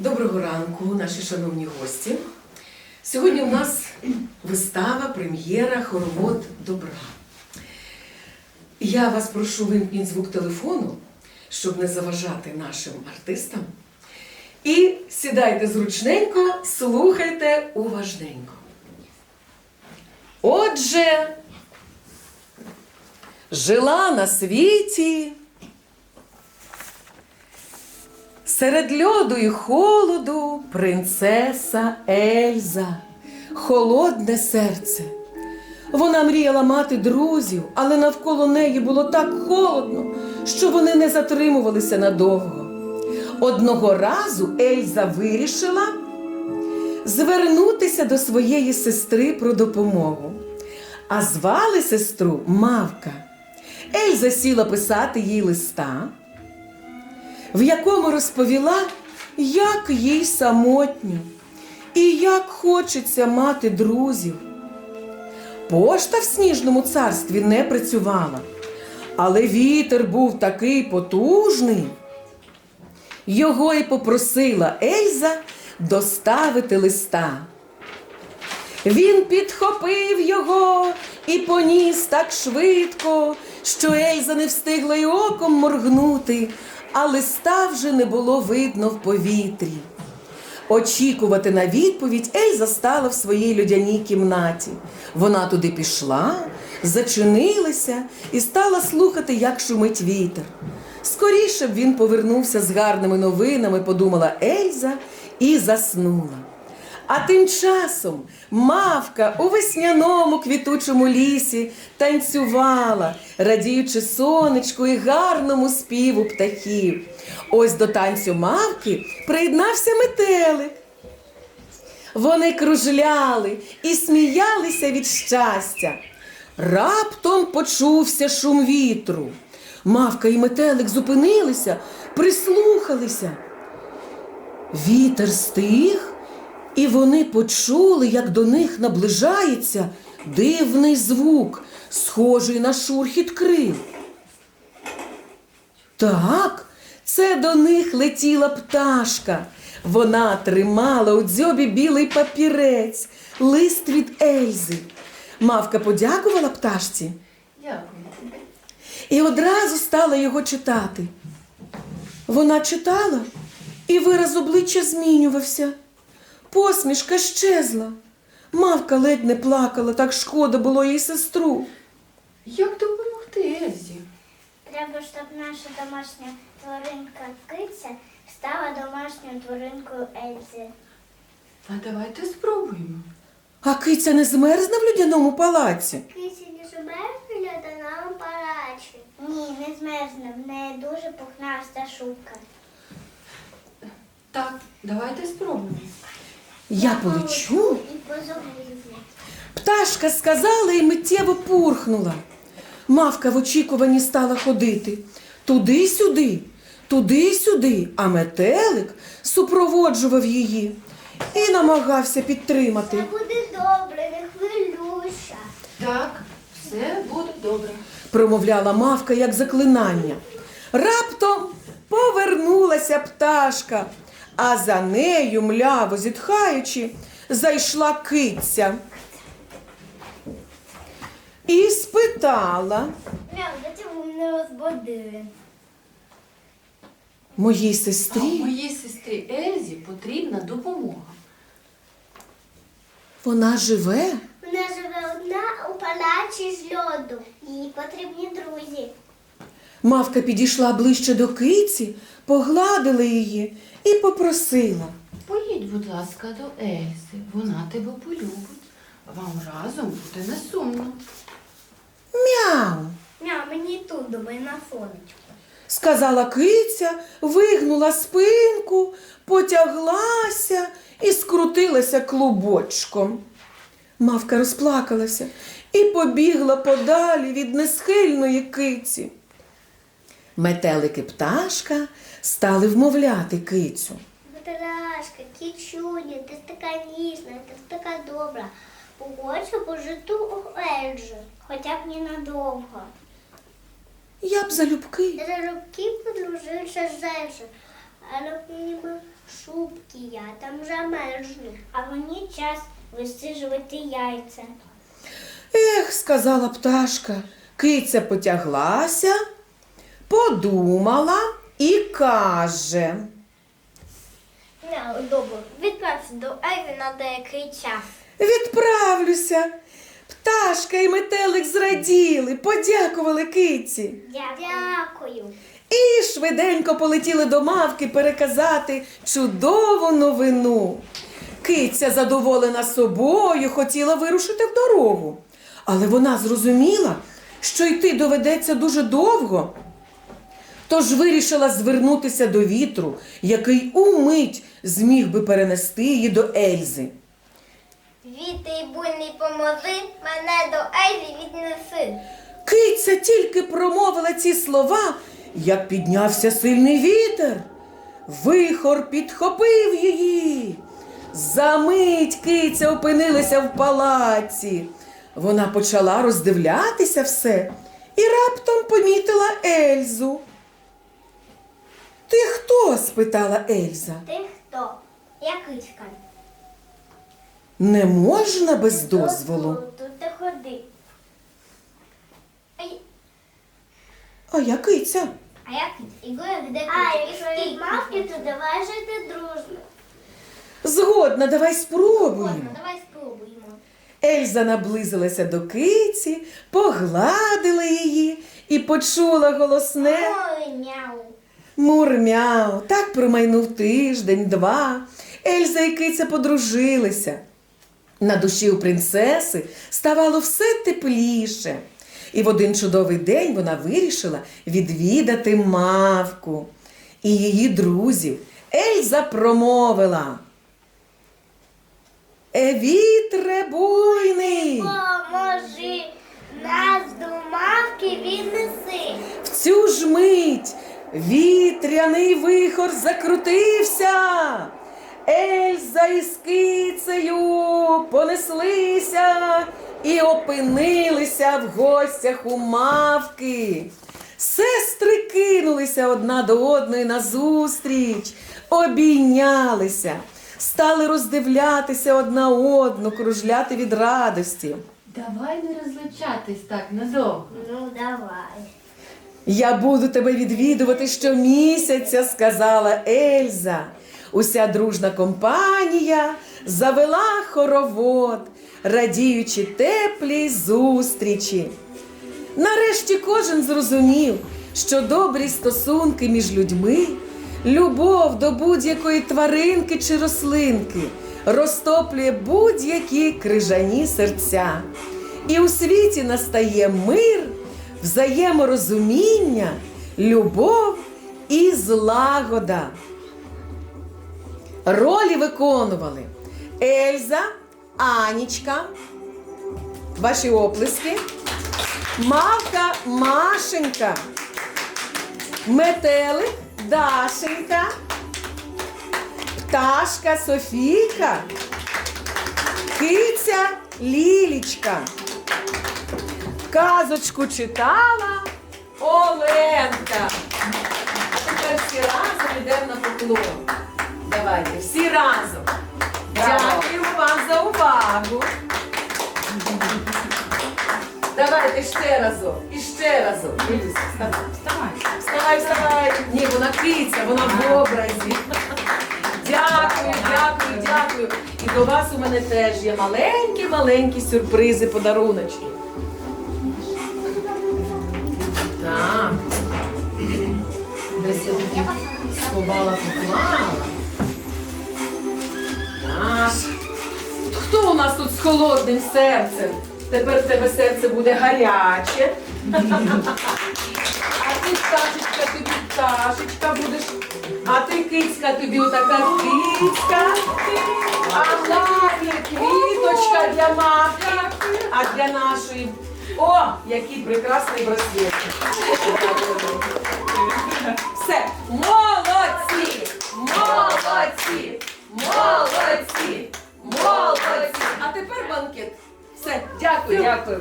Доброго ранку, наші шановні гості. Сьогодні у нас вистава, прем'єра, хоровод добра. Я вас прошу вимкніть звук телефону, щоб не заважати нашим артистам. І сідайте зручненько, слухайте уважненько. Отже, жила на світі Серед льоду і холоду принцеса Ельза, холодне серце. Вона мріяла мати друзів, але навколо неї було так холодно, що вони не затримувалися надовго. Одного разу Ельза вирішила звернутися до своєї сестри про допомогу. А звали сестру Мавка. Ельза сіла писати їй листа в якому розповіла, як їй самотньо і як хочеться мати друзів. Пошта в сніжному царстві не працювала, але вітер був такий потужний. Його й попросила Ельза доставити листа. Він підхопив його і поніс так швидко, що Ельза не встигла й оком моргнути, а листа вже не було видно в повітрі. Очікувати на відповідь Ельза стала в своїй людяній кімнаті. Вона туди пішла, зачинилася і стала слухати, як шумить вітер. Скоріше б він повернувся з гарними новинами, подумала Ельза і заснула. А тим часом мавка у весняному квітучому лісі танцювала, радіючи сонечку і гарному співу птахів. Ось до танцю мавки приєднався метелик. Вони кружляли і сміялися від щастя. Раптом почувся шум вітру. Мавка і метелик зупинилися, прислухалися. Вітер стих, і вони почули, як до них наближається дивний звук, схожий на шурхіт крил. Так, це до них летіла пташка. Вона тримала у дзьобі білий папірець, лист від Ельзи. Мавка подякувала пташці Дякую. і одразу стала його читати. Вона читала, і вираз обличчя змінювався. Посмішка щезла. Мавка ледь не плакала, так шкода було їй сестру. Як допомогти Ельзі? Треба, щоб наша домашня тваринка киця стала домашньою тваринкою Ельзи. А давайте спробуємо. А киця не змерзне в людяному палаці. Киця не змерзне нам парачі. Ні, не змерзне. В неї дуже пухнаста шубка. Так, давайте спробуємо. Я полечу. Пташка сказала і миттєво пурхнула. Мавка в очікуванні стала ходити туди-сюди, туди-сюди, а метелик супроводжував її і намагався підтримати. буде добре, не хвилюйся. Так, все буде добре. промовляла мавка як заклинання. Раптом повернулася пташка, а за нею, мляво зітхаючи, зайшла киця. І спитала Мяу, де ви мене розбудили? моїй А сестрі, моїй сестрі Ельзі потрібна допомога. вона живе. Вона живе одна у палаці з льоду. Їй потрібні друзі. Мавка підійшла ближче до киці, погладила її і попросила. Поїдь, будь ласка, до Ельзи. Вона тебе полюбить. Вам разом буде не сумно. Мяу. Мяу, мені тут думає на сонечку. сказала киця, вигнула спинку, потяглася і скрутилася клубочком. Мавка розплакалася і побігла подалі від несхильної киці. Метелики пташка стали вмовляти кицю. Батарашка, кічуня, ти така ніжна, ти така добра. Погодься пожити у Ельжі, хоча б ненадовго. Я б залюбки. Залюбки подружився з Ельжі, але нема шубки, я там замерзну. А мені час висижувати яйця. Ех, сказала пташка. Киця потяглася, подумала і каже. Добре, відправся до Ейві на деякий час. Відправлюся. Пташка і метелик зраділи, подякували киці. Дякую. І швиденько полетіли до мавки переказати чудову новину. Киця, задоволена собою, хотіла вирушити в дорогу, але вона зрозуміла, що йти доведеться дуже довго. Тож вирішила звернутися до вітру, який умить зміг би перенести її до Ельзи. Вітий буйний поможи, мене до Ейві віднеси. Киця тільки промовила ці слова, як піднявся сильний вітер. Вихор підхопив її. Замить киця опинилася в палаці. Вона почала роздивлятися все і раптом помітила Ельзу. Ти хто? спитала Ельза. Ти хто? Я кицька. Не можна без дозволу. Тут ти ходи. А я киця. А я киця. А якщо від мавки, то давай жити дружно. Згодна, давай спробуємо. Ладно, давай спробуємо. Ельза наблизилася до киці, погладила її і почула голосне Ой, няу. Мурмяу. Так промайнув тиждень, два. Ельза і киця подружилися. На душі у принцеси ставало все тепліше. І в один чудовий день вона вирішила відвідати мавку і її друзів. Ельза промовила. Е, вітре буйний! Поможи, нас до мавки віднеси. В цю ж мить вітряний вихор закрутився. Ельза із кицею понеслися і опинилися в гостях у мавки. Сестри кинулися одна до одної назустріч, обійнялися, стали роздивлятися одна одну, кружляти від радості. Давай не розлучатись так надовго. Ну, давай. Я буду тебе відвідувати щомісяця, сказала Ельза. Уся дружна компанія завела хоровод, радіючи теплій зустрічі. Нарешті кожен зрозумів, що добрі стосунки між людьми, любов до будь-якої тваринки чи рослинки розтоплює будь-які крижані серця. І у світі настає мир, взаєморозуміння, любов і злагода. Ролі виконували Ельза, Анічка, ваші оплески, Мавка Машенька, Метелик Дашенька, Пташка Софійка, Киця Лілічка. Казочку читала Оленка. А тепер всі разом йдемо на поклон. Давайте, всі разом. Дякую вам за увагу. Давайте ще разом. І ще разом. Лілюся, вставай. Вставай. Вставай, вставай. Ні, вона киця, вона в образі. Дякую, дякую, дякую. І до вас у мене теж є маленькі-маленькі сюрпризи, подаруночки. Сховала, поклала. Хто у нас тут з холодним серцем? Тепер в тебе серце буде гаряче. А ти пташечка, тобі пташечка будеш. А ти кицька, тобі отака кицька. А гарна квіточка для мавки. А для нашої. О, який прекрасний браслет. Все, молодці! Молодці! Молодці! Молодці! А тепер банкет. Все, дякую, дякую.